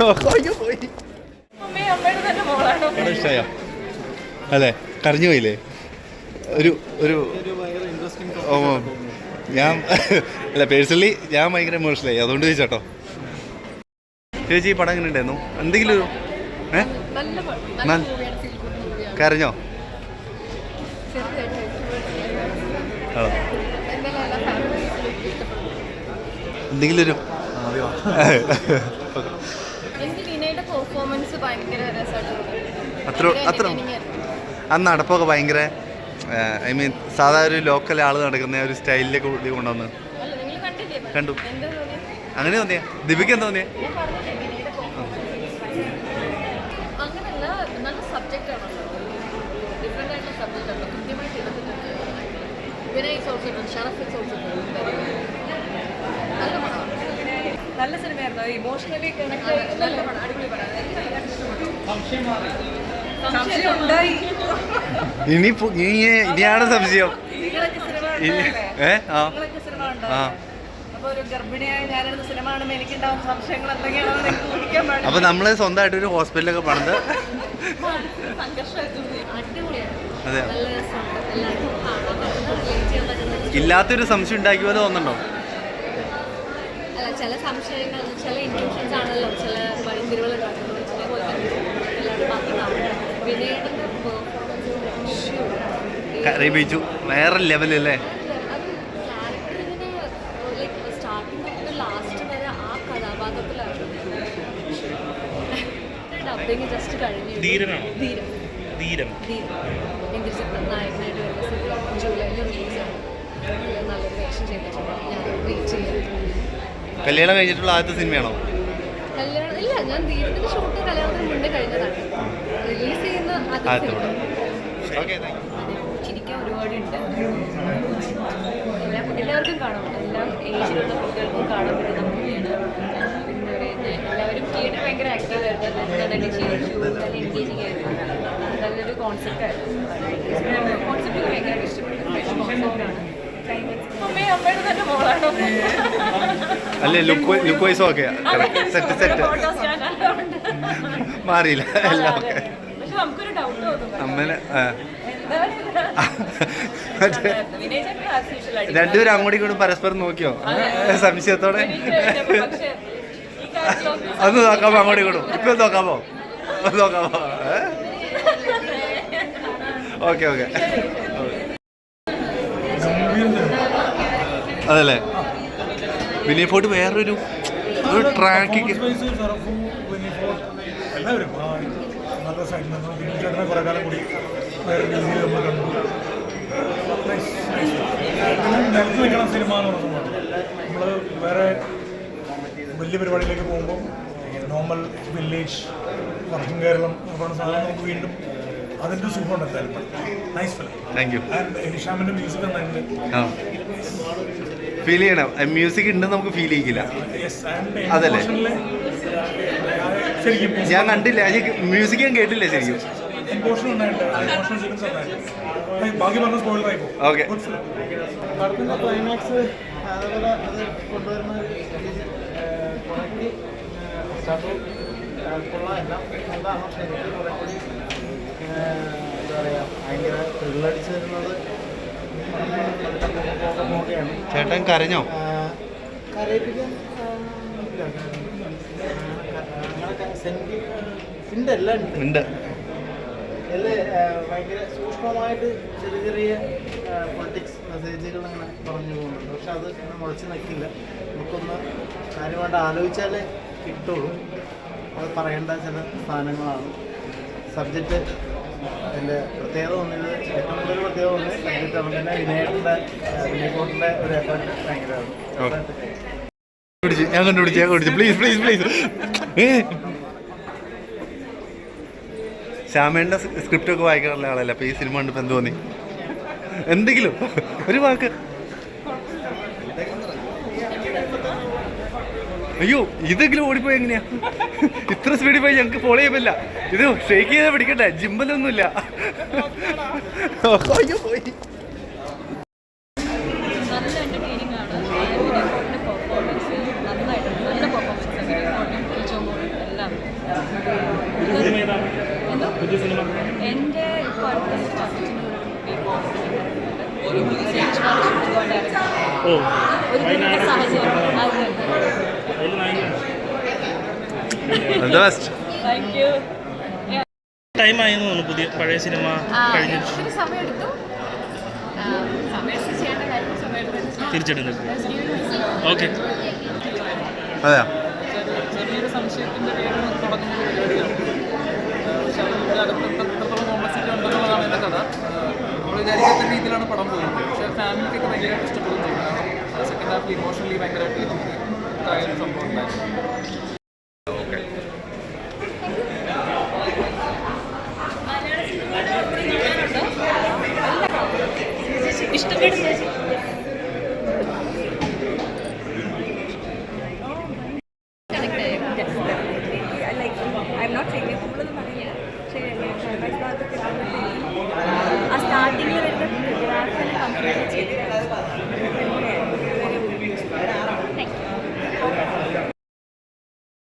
അയ്യോ പോയി അല്ലേ കരഞ്ഞു പോയില്ലേ ഒരു ഒരു ഞാൻ അല്ല പേഴ്സണലി ഞാൻ ഭയങ്കര ഇമോഷണലായി അതുകൊണ്ട് ചോദിച്ചാട്ടോ ചേച്ചി ഈ പടം എങ്ങനെ ഉണ്ടായിരുന്നു എന്തെങ്കിലും ഒരു കരഞ്ഞോ എന്തെങ്കിലും ഒരു എനിക്ക് വിനയുടെ പെർഫോമൻസ് ഭയങ്കര രസമായിട്ട് അത്ര അത്ര അന്ന് നടപ്പൊക്കെ ഭയങ്കര ഐ മീൻ സാധാരണ ഒരു ലോക്കൽ ആൾ നടക്കുന്ന ഒരു സ്റ്റൈലിലേക്ക് കൂടി കൊണ്ടുവന്ന്. അല്ല നിങ്ങൾ കണ്ടില്ലേ? പടം? കണ്ടു. എന്താ തോന്നിയത് അങ്ങനെ തോന്നിയാ? ദീപിക എന്താ തോന്നിയ? നല്ല സിനിമയായിരുന്നു. ഇമോഷണലി കണക്ട് നല്ല പടം. അടിപൊളി പടം. സംശയം ഇനി ഇനി ഇനിയാണ് സംശയം. ഏ? ആ. ആ. അപ്പൊ നമ്മൾ സ്വന്തമായിട്ട് ഒരു ഹോസ്പിറ്റലൊക്കെ പണിത്. അതെ ഇല്ലാത്തൊരു സംശയം ഉണ്ടാക്കി പോലെ തോന്നുന്നുണ്ടോ? അല്ല ചില സംശയങ്ങൾ ചില ഇൻഫെക്ഷൻസ് ആണല്ലോ ചില വഴിത്തിരിവുകൾ കാട്ടുന്നത് ചില പോലെ തന്നെ എല്ലാവരും ബാക്കി കാണുന്നത് ബീച്ചു വേറെ ലെവലല്ലേ കല്യാണം കഴിഞ്ഞിട്ടുള്ള ആദ്യത്തെ സിനിമയാണോ? കല്യാണം ഇല്ല ഞാൻ ധീരത്തിന്റെ ഷൂട്ട് കല്യാണത്തിന് മുന്നേ കഴിഞ്ഞതാണ്. ചെയ്യുന്ന ആദ്യത്തെ ആദ്യത്തെ സിനിമ ഓക്കെ ചിരിക്കാൻ ഒരുപാടുണ്ട്. എല്ലാ എല്ലാവർക്കും കാണാം. എല്ലാ ഏജിലുള്ള കുട്ടികൾക്കും കാണാൻ പറ്റുന്ന മൂവിയാണ് പിന്നെ പറയുന്നത് എല്ലാവരും തിയേറ്റർ ഭയങ്കര ആക്റ്റീവ് ആയിരുന്നു നന്നായിട്ട് ചിരിച്ചു നല്ല എൻഗേജിങ് ആയിരുന്നു നല്ലൊരു കോൺസെപ്റ്റ് ആയിരുന്നു കോൺസെപ്റ്റ് ഭയങ്കര ഇഷ്ടപ്പെട്ടു. അല്ലേ ലുക്ക് ലുക്ക് വൈസും സെറ്റ് സെറ്റ് മാറിയില്ല എല്ലാം അതെ, അമ്മനെ. രണ്ടുപേരും അങ്ങോട്ടും ഇങ്ങോട്ടും പരസ്പരം നോക്കിയോ? സംശയത്തോടെ? ഒന്ന് നോക്കാമോ അങ്ങോട്ടും ഇങ്ങോട്ടും? ഇപ്പൊ നോക്കാമോ? നോക്കാമോ? Okay okay. അതല്ലേ? വിനയ് ഫോർട്ട് വേറൊരു ഒരു ട്രാക്കിക്ക് സ്പേസ് എല്ലാവരും. നല്ല സൈഡിൽ നിന്ന് ദിനചേട്ടനെ കുറേ കാലം കൂടി വേറെ രീതിയിൽ നമ്മൾ കണ്ടു. നിലത്ത് നിൽക്കണ സിനിമ എന്ന് പറഞ്ഞ സംഭവമാണ് നമ്മൾ വേറെ വലിയ പരിപാടിയിലേക്ക് പോകുമ്പോൾ നോർമൽ വില്ലേജ് വർക്കിംഗ് കേരളം പറയുന്ന സാധനം നമുക്ക് വീണ്ടും അതിന്റെ സുഖമുണ്ട് എന്തായാലും. നൈസ് ഫിലിം താങ്ക് യു ഹിഷാമിന്റെ മ്യൂസിക് ഫീൽ ചെയ്യണം. മ്യൂസിക് ഉണ്ടെന്ന് നമുക്ക് ഫീൽ ചെയ്യില്ല അതല്ലേ? ശരിക്കും ഞാൻ കണ്ടില്ല മ്യൂസിക് ഞാൻ കേട്ടില്ല ശരിക്കും. ക്ലൈമാക്സ് അതേപോലെ അത് കൊണ്ടുവരുന്ന രീതി കുറേ സ്റ്റാർട്ടും കൊള്ളാം എല്ലാം എന്താണ് എനിക്ക് കുറേ കൂടി എന്താ പറയുക ഭയങ്കര ത്രില്ലടിച്ച് തരുന്നത് ചേട്ടൻ കരഞ്ഞോ കരയിപ്പിക്കാൻ ആഹ്, ഇല്ല അങ്ങനെ സെന്റി ഉണ്ട് എല്ലാം ഉണ്ട്. ഇതിൽ ഭയങ്കര സൂക്ഷ്മമായിട്ട് ചെറിയ ചെറിയ പൊളിറ്റിക്സ് മെസ്സേജുകൾ അങ്ങനെ പറഞ്ഞു പോകുന്നുണ്ട്. പക്ഷെ അത് മുളച്ച് നിൽക്കില്ല. നമുക്കൊന്ന് കാര്യമായിട്ട് ആലോചിച്ചാലേ കിട്ടുള്ളൂ. അത് പറയേണ്ട ചില സ്ഥാനങ്ങളാണ് സബ്ജക്റ്റ് എന്റെ പ്രത്യേകത തോന്നിയത് ഏറ്റവും കൂടുതൽ പ്രത്യേകത വിനയേട്ടന്റെ വിനയക്കോട്ടിന്റെ ഒരു എഫർട്ട് ഭയങ്കരമാണ്. ഞാൻ കണ്ടുപിടിച്ചു. ഞാൻ കണ്ടുപിടിച്ചു. പ്ലീസ് പ്ലീസ് പ്ലീസ് ഏ ശ്യാമേണ്ട സ്ക്രിപ്റ്റ് ഒക്കെ വായിക്കാറുള്ള ആളല്ലേ അപ്പൊ ഈ സിനിമ കണ്ടപ്പോ എന്ത് തോന്നി? എന്തെങ്കിലും? ഒരു വാക്ക്. അയ്യോ ഇതെങ്കിലും ഓടിപ്പോയി എങ്ങനെയാ? ഇത്ര സ്പീഡിൽ പോയി ഞങ്ങൾക്ക് ഫോളോ ചെയ്യുമ്പില്ല ഇത് ഷേക്ക് ചെയ്താൽ പിടിക്കട്ടെ ജിമ്പലൊന്നുമില്ല അയ്യോ പോയി. എന്റെ ഇപ്പോൾ അടുത്ത ഫസ്റ്റിന് ഒരു ബോസ് ഒരു മ്യൂസിക് ഒരു സാഹചര്യം. അത് ടൈമായിരുന്നു തോന്നുന്നു പുതിയ പഴയ സിനിമ കഴിഞ്ഞിട്ട് തിരിച്ചെടുത്തു ഓക്കെ അതെയാ? ചെറിയൊരു സംശയത്തിന്റെ പേരിൽ തുടങ്ങുന്ന പരിപാടിയാണ് പക്ഷെ അതിനുള്ളിൽ അകത്തെത്തുന്ന കഥ നമ്മൾ വിചാരിക്കാത്ത രീതിയിലാണ് പടം പോകുന്നത്. പക്ഷേ ഫാമിലിക്കൊക്കെ ഭയങ്കരമായിട്ട് ഇഷ്ടപ്പെടുകയും ചെയ്യുന്നത് സെക്കൻഡ് ഹാഫിൽ ഇമോഷണലി ഭയങ്കരമായിട്ട് നമുക്ക് ഇതായൊരു സംഭവം ഉണ്ടായിരുന്നു ഇഷ്ടപ്പെടുന്നു